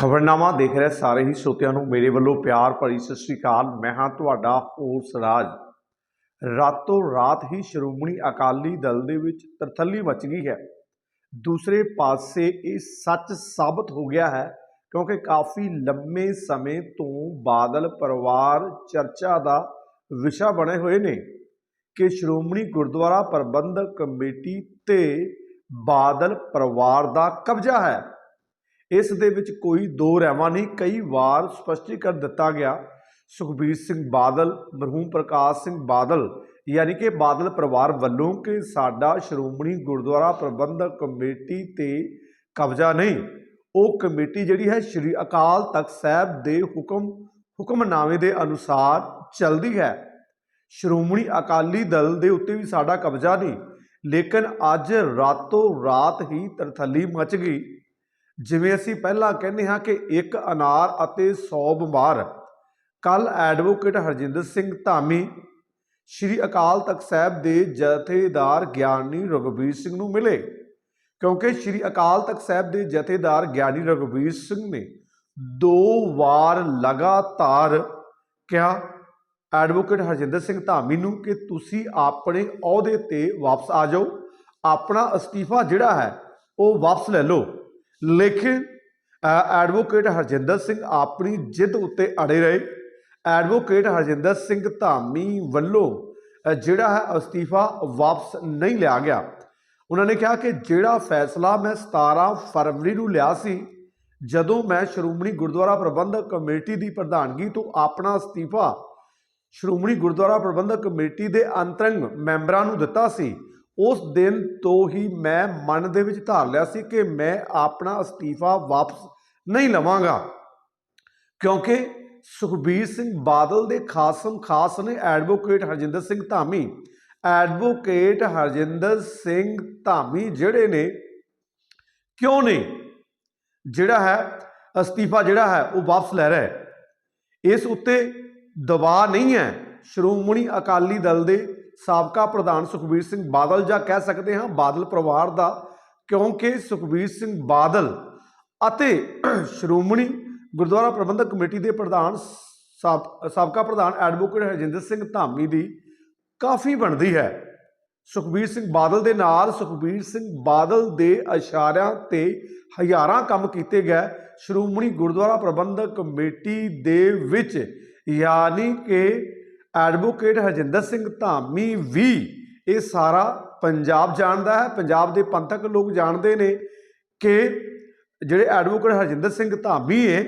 ਖਬਰਨਾਮਾ ਦੇਖ ਰਹੇ ਸਾਰੇ ਹੀ ਸੋਤਿਆਂ ਨੂੰ ਮੇਰੇ ਵੱਲੋਂ ਪਿਆਰ ਭਰੀ ਸਤਿ ਸ੍ਰੀ ਅਕਾਲ। ਮੈਂ ਹਾਂ ਤੁਹਾਡਾ ਹੋਸ ਰਾਜ। ਰਾਤੋਂ ਰਾਤ ਹੀ ਸ਼੍ਰੋਮਣੀ ਅਕਾਲੀ ਦਲ ਦੇ ਵਿੱਚ ਤਰਥੱਲੀ ਮਚ ਗਈ ਹੈ। ਦੂਸਰੇ ਪਾਸੇ ਇਹ ਸੱਚ ਸਾਬਤ ਹੋ ਗਿਆ ਹੈ ਕਿਉਂਕਿ ਕਾਫੀ ਲੰਮੇ ਸਮੇਂ ਤੋਂ ਬਾਦਲ ਪਰਿਵਾਰ ਚਰਚਾ ਦਾ ਵਿਸ਼ਾ ਬਣੇ ਹੋਏ ਨੇ ਕਿ ਸ਼੍ਰੋਮਣੀ ਗੁਰਦੁਆਰਾ ਪ੍ਰਬੰਧਕ ਕਮੇਟੀ ਤੇ ਬਾਦਲ ਪਰਿਵਾਰ ਦਾ ਕਬਜ਼ਾ ਹੈ। ਇਸ ਦੇ ਵਿੱਚ ਕੋਈ ਦੋ ਰਹਿਵਾਂ ਨਹੀਂ, ਕਈ ਵਾਰ ਸਪਸ਼ਟੀਕਰਨ ਦਿੱਤਾ ਗਿਆ। ਸੁਖਬੀਰ ਸਿੰਘ ਬਾਦਲ, ਮਰਹੂਮ ਪ੍ਰਕਾਸ਼ ਸਿੰਘ ਬਾਦਲ, ਯਾਨੀ ਕਿ ਬਾਦਲ ਪਰਿਵਾਰ ਵੱਲੋਂ ਕਿ ਸਾਡਾ ਸ਼੍ਰੋਮਣੀ ਗੁਰਦੁਆਰਾ ਪ੍ਰਬੰਧਕ ਕਮੇਟੀ ਤੇ ਕਬਜ਼ਾ ਨਹੀਂ, ਉਹ ਕਮੇਟੀ ਜਿਹੜੀ ਹੈ ਸ਼੍ਰੀ ਅਕਾਲ ਤਖਤ ਸਾਹਿਬ ਦੇ ਹੁਕਮ, ਹੁਕਮਨਾਮੇ ਦੇ ਅਨੁਸਾਰ ਚੱਲਦੀ ਹੈ। ਸ਼੍ਰੋਮਣੀ ਅਕਾਲੀ ਦਲ ਦੇ ਉੱਤੇ ਵੀ ਸਾਡਾ ਕਬਜ਼ਾ ਨਹੀਂ, ਲੇਕਿਨ ਅੱਜ ਰਾਤੋਂ ਰਾਤ ਹੀ ਤਰਥੱਲੀ ਮਚ ਗਈ। ਜਿਵੇਂ ਅਸੀਂ ਪਹਿਲਾਂ ਕਹਿੰਦੇ ਹਾਂ ਕਿ ਇੱਕ ਅਨਾਰ ਅਤੇ 100 ਬਿਮਾਰ। ਕੱਲ ਐਡਵੋਕੇਟ ਹਰਜਿੰਦਰ ਸਿੰਘ ਧਾਮੀ ਸ਼੍ਰੀ ਅਕਾਲ ਤਖਤ ਸਾਹਿਬ ਦੇ ਜਥੇਦਾਰ ਗਿਆਨੀ ਰਘਬੀਰ ਸਿੰਘ ਨੂੰ ਮਿਲੇ, ਕਿਉਂਕਿ ਸ਼੍ਰੀ ਅਕਾਲ ਤਖਤ ਸਾਹਿਬ ਦੇ ਜਥੇਦਾਰ ਗਿਆਨੀ ਰਘਬੀਰ ਸਿੰਘ ਨੇ ਦੋ ਵਾਰ ਲਗਾਤਾਰ ਕਿਹਾ, ਐਡਵੋਕੇਟ ਹਰਜਿੰਦਰ ਸਿੰਘ ਧਾਮੀ ਨੂੰ ਕਿ ਤੁਸੀਂ ਆਪਣੇ ਅਹੁਦੇ ਤੇ ਵਾਪਸ ਆ ਜਾਓ। ਆਪਣਾ ਅਸਤੀਫਾ ਜਿਹੜਾ ਹੈ, ਉਹ ਵਾਪਸ ਲੈ ਲਓ। ਲੇਕਿਨ ਐਡਵੋਕੇਟ ਹਰਜਿੰਦਰ ਸਿੰਘ ਆਪਣੀ ਜਿੱਦ ਉੱਤੇ ਅੜੇ ਰਹੇ। ਐਡਵੋਕੇਟ ਹਰਜਿੰਦਰ ਸਿੰਘ ਧਾਮੀ ਵੱਲੋਂ ਜਿਹੜਾ ਹੈ ਅਸਤੀਫਾ ਵਾਪਸ ਨਹੀਂ ਲਿਆ ਗਿਆ। ਉਹਨਾਂ ਨੇ ਕਿਹਾ ਕਿ ਜਿਹੜਾ ਫੈਸਲਾ ਮੈਂ 17 ਫਰਵਰੀ ਨੂੰ ਲਿਆ ਸੀ, ਜਦੋਂ ਮੈਂ ਸ਼੍ਰੋਮਣੀ ਗੁਰਦੁਆਰਾ ਪ੍ਰਬੰਧਕ ਕਮੇਟੀ ਦੀ ਪ੍ਰਧਾਨਗੀ ਤੋਂ ਆਪਣਾ ਅਸਤੀਫਾ ਸ਼੍ਰੋਮਣੀ ਗੁਰਦੁਆਰਾ ਪ੍ਰਬੰਧਕ ਕਮੇਟੀ ਦੇ ਅੰਤਰੰਗ ਮੈਂਬਰਾਂ ਨੂੰ ਦਿੱਤਾ ਸੀ ਉਸ ਦਿਨ ਤੋਂ ਹੀ ਮੈਂ ਮਨ ਦੇ ਵਿੱਚ ਧਾਰ ਲਿਆ ਸੀ ਕਿ ਮੈਂ ਆਪਣਾ ਅਸਤੀਫਾ ਵਾਪਸ ਨਹੀਂ ਲਵਾਂਗਾ। ਕਿਉਂਕਿ ਸੁਖਬੀਰ ਸਿੰਘ ਬਾਦਲ ਦੇ ਖਾਸਮ ਖਾਸ ਨੇ ਐਡਵੋਕੇਟ ਹਰਜਿੰਦਰ ਸਿੰਘ ਧਾਮੀ। ਐਡਵੋਕੇਟ ਹਰਜਿੰਦਰ ਸਿੰਘ ਧਾਮੀ ਜਿਹੜੇ ਨੇ, ਕਿਉਂ ਨਹੀਂ? ਜਿਹੜਾ ਹੈ, ਅਸਤੀਫਾ ਜਿਹੜਾ ਹੈ, ਉਹ ਵਾਪਸ ਲੈ ਰਿਹਾ ਹੈ। ਇਸ ਉੱਤੇ ਦਬਾਅ ਨਹੀਂ ਹੈ। ਸ਼੍ਰੋਮਣੀ ਅਕਾਲੀ ਦਲ ਦੇ ਸਾਬਕਾ ਪ੍ਰਧਾਨ ਸੁਖਬੀਰ ਸਿੰਘ ਬਾਦਲ ਜਾਂ ਕਹਿ ਸਕਦੇ ਹਾਂ ਬਾਦਲ ਪਰਿਵਾਰ ਦਾ, ਕਿਉਂਕਿ ਸੁਖਬੀਰ ਸਿੰਘ ਬਾਦਲ ਅਤੇ ਸ਼੍ਰੋਮਣੀ ਗੁਰਦੁਆਰਾ ਪ੍ਰਬੰਧਕ ਕਮੇਟੀ ਦੇ ਪ੍ਰਧਾਨ ਸਾਬ- ਸਾਬਕਾ ਪ੍ਰਧਾਨ ਐਡਵੋਕੇਟ ਹਰਜਿੰਦਰ ਸਿੰਘ ਧਾਮੀ ਦੀ ਕਾਫੀ ਬਣਦੀ ਹੈ। ਸੁਖਬੀਰ ਸਿੰਘ ਬਾਦਲ ਦੇ ਨਾਲ ਸੁਖਬੀਰ ਸਿੰਘ ਬਾਦਲ ਦੇ ਇਸ਼ਾਰਿਆਂ ਤੇ ਹਜ਼ਾਰਾਂ ਕੰਮ ਕੀਤੇ ਗਏ। ਸ਼੍ਰੋਮਣੀ ਗੁਰਦੁਆਰਾ ਪ੍ਰਬੰਧਕ ਕਮੇਟੀ ਦੇ ਵਿੱਚ, ਯਾਨੀ ਕਿ ਐਡਵੋਕੇਟ ਹਰਜਿੰਦਰ ਸਿੰਘ ਧਾਮੀ ਵੀ ਇਹ ਸਾਰਾ ਪੰਜਾਬ ਜਾਣਦਾ ਹੈ। ਪੰਜਾਬ ਦੇ ਪੰਥਕ ਲੋਕ ਜਾਣਦੇ ਨੇ ਕਿ ਜਿਹੜੇ ਐਡਵੋਕੇਟ ਹਰਜਿੰਦਰ ਸਿੰਘ ਧਾਮੀ ਹੈ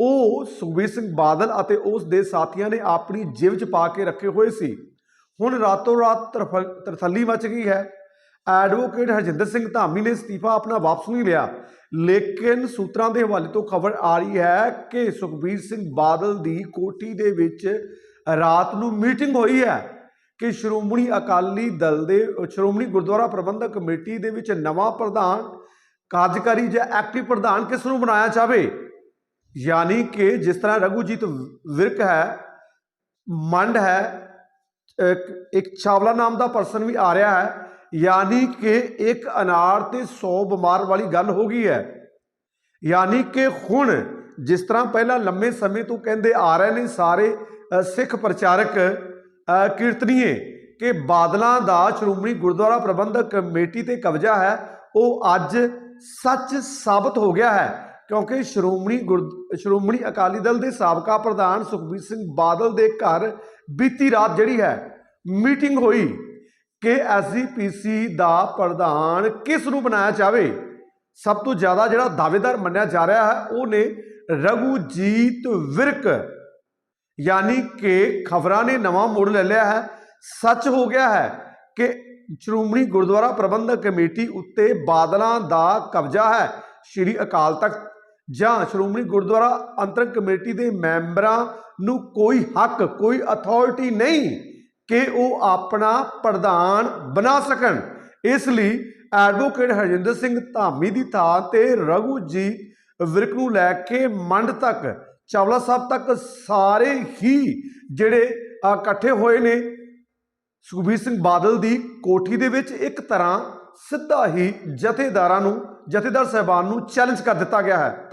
ਉਹ ਸੁਖਬੀਰ ਸਿੰਘ ਬਾਦਲ ਅਤੇ ਉਸ ਦੇ ਸਾਥੀਆਂ ਨੇ ਆਪਣੀ ਜੇਬ 'ਚ ਪਾ ਕੇ ਰੱਖੇ ਹੋਏ ਸੀ। ਹੁਣ ਰਾਤੋਂ ਰਾਤ ਤਰਫ- ਤਰਥੱਲੀ ਮਚ ਗਈ ਹੈ। ਐਡਵੋਕੇਟ ਹਰਜਿੰਦਰ ਸਿੰਘ ਧਾਮੀ ਨੇ ਅਸਤੀਫਾ ਆਪਣਾ ਵਾਪਸ ਨਹੀਂ ਲਿਆ। ਲੇਕਿਨ ਸੂਤਰਾਂ ਦੇ ਹਵਾਲੇ ਤੋਂ ਖਬਰ ਆ ਰਹੀ ਹੈ ਕਿ ਸੁਖਬੀਰ ਸਿੰਘ ਬਾਦਲ ਦੀ ਕੋਠੀ ਦੇ ਵਿੱਚ ਰਾਤ ਨੂੰ ਮੀਟਿੰਗ ਹੋਈ ਹੈ ਕਿ ਸ਼੍ਰੋਮਣੀ ਅਕਾਲੀ ਦਲ ਦੇ, ਸ਼੍ਰੋਮਣੀ ਗੁਰਦੁਆਰਾ ਪ੍ਰਬੰਧਕ ਕਮੇਟੀ ਦੇ ਵਿੱਚ ਨਵਾਂ ਪ੍ਰਧਾਨ ਕਾਰਜਕਾਰੀ ਜਾਂ ਐਕਟਿਵ ਪ੍ਰਧਾਨ ਕਿਸ ਨੂੰ ਬਣਾਇਆ ਜਾਵੇ? ਯਾਨੀ ਕਿ ਜਿਸ ਤਰ੍ਹਾਂ ਰਘੂਜੀਤ ਵਿਰਕ ਹੈ, ਮੰਡ ਹੈ, ਇੱਕ- ਇੱਕ ਚਾਵਲਾ ਨਾਮ ਦਾ ਪਰਸਨ ਵੀ ਆ ਰਿਹਾ ਹੈ, ਯਾਨੀ ਕਿ ਇੱਕ ਅਨਾਰ ਤੇ 100 ਬਿਮਾਰ ਵਾਲੀ ਗੱਲ ਹੋ ਗਈ ਹੈ। ਯਾਨੀ ਕਿ ਹੁਣ ਜਿਸ ਤਰ੍ਹਾਂ ਪਹਿਲਾਂ ਲੰਮੇ ਸਮੇਂ ਤੋਂ ਕਹਿੰਦੇ ਆ ਰਹੇ ਨੇ ਸਾਰੇ ਸਿੱਖ ਪ੍ਰਚਾਰਕ ਕੀਰਤਨੀਏ, ਕਿ ਬਾਦਲਾਂ ਦਾ ਸ਼੍ਰੋਮਣੀ ਗੁਰਦੁਆਰਾ ਪ੍ਰਬੰਧਕ ਕਮੇਟੀ ਤੇ ਕਬਜ਼ਾ ਹੈ, ਉਹ ਅੱਜ ਸੱਚ ਸਾਬਤ ਹੋ ਗਿਆ ਹੈ, ਕਿਉਂਕਿ ਸ਼੍ਰੋਮਣੀ ਗੁਰ- ਸ਼੍ਰੋਮਣੀ ਅਕਾਲੀ ਦਲ ਦੇ ਸਾਬਕਾ ਪ੍ਰਧਾਨ ਸੁਖਬੀਰ ਸਿੰਘ ਬਾਦਲ ਦੇ ਘਰ ਬੀਤੀ ਰਾਤ ਜਿਹੜੀ ਹੈ, ਮੀਟਿੰਗ ਹੋਈ ਕਿ ਐਸਜੀਪੀਸੀ ਦਾ ਪ੍ਰਧਾਨ ਕਿਸ ਨੂੰ ਬਣਾਇਆ ਜਾਵੇ? ਸਭ ਤੋਂ ਜ਼ਿਆਦਾ ਜਿਹੜਾ ਦਾਅਵੇਦਾਰ ਮੰਨਿਆ ਜਾ ਰਿਹਾ ਹੈ, ਉਹ ਨੇ ਰਘੂਜੀਤ ਵਿਰਕ ਯਾਨੀ ਕਿ ਖਬਰਾਂ ਨੇ ਨਵਾਂ ਮੋੜ ਲੈ ਲਿਆ ਹੈ। ਸੱਚ ਹੋ ਗਿਆ ਹੈ ਕਿ ਸ਼੍ਰੋਮਣੀ ਗੁਰਦੁਆਰਾ ਪ੍ਰਬੰਧਕ ਕਮੇਟੀ ਉੱਤੇ ਬਾਦਲਾਂ ਦਾ ਕਬਜ਼ਾ ਹੈ। ਸ਼੍ਰੀ ਅਕਾਲ ਤਖਤ ਜਾਂ ਸ਼੍ਰੋਮਣੀ ਗੁਰਦੁਆਰਾ ਅੰਤਰਕ ਕਮੇਟੀ ਦੇ ਮੈਂਬਰਾਂ ਨੂੰ ਕੋਈ ਹੱਕ, ਕੋਈ ਅਥਾਰਟੀ ਨਹੀਂ ਕਿ ਉਹ ਆਪਣਾ ਪ੍ਰਧਾਨ ਬਣਾ ਸਕਣ। ਇਸ ਲਈ ਐਡਵੋਕੇਟ ਹਰਜਿੰਦਰ ਸਿੰਘ ਧਾਮੀ ਦੀ ਥਾਂ ਤੇ ਰਘੂਜੀਤ ਵਿਰਕ ਨੂੰ ਲੈ ਕੇ ਮੰਡ ਤੱਕ ਚਾਵਲਾ ਸਾਹਿਬ ਤੱਕ ਸਾਰੇ ਹੀ ਜਿਹੜੇ ਇਕੱਠੇ ਹੋਏ ਨੇ, ਸੁਖਬੀਰ ਸਿੰਘ ਬਾਦਲ ਦੀ ਕੋਠੀ ਦੇ ਵਿੱਚ ਇੱਕ ਤਰ੍ਹਾਂ ਸਿੱਧਾ ਹੀ ਜਥੇਦਾਰਾਂ ਨੂੰ, ਜਥੇਦਾਰ ਸਾਹਿਬਾਨ ਨੂੰ ਚੈਲੰਜ ਕਰ ਦਿੱਤਾ ਗਿਆ ਹੈ।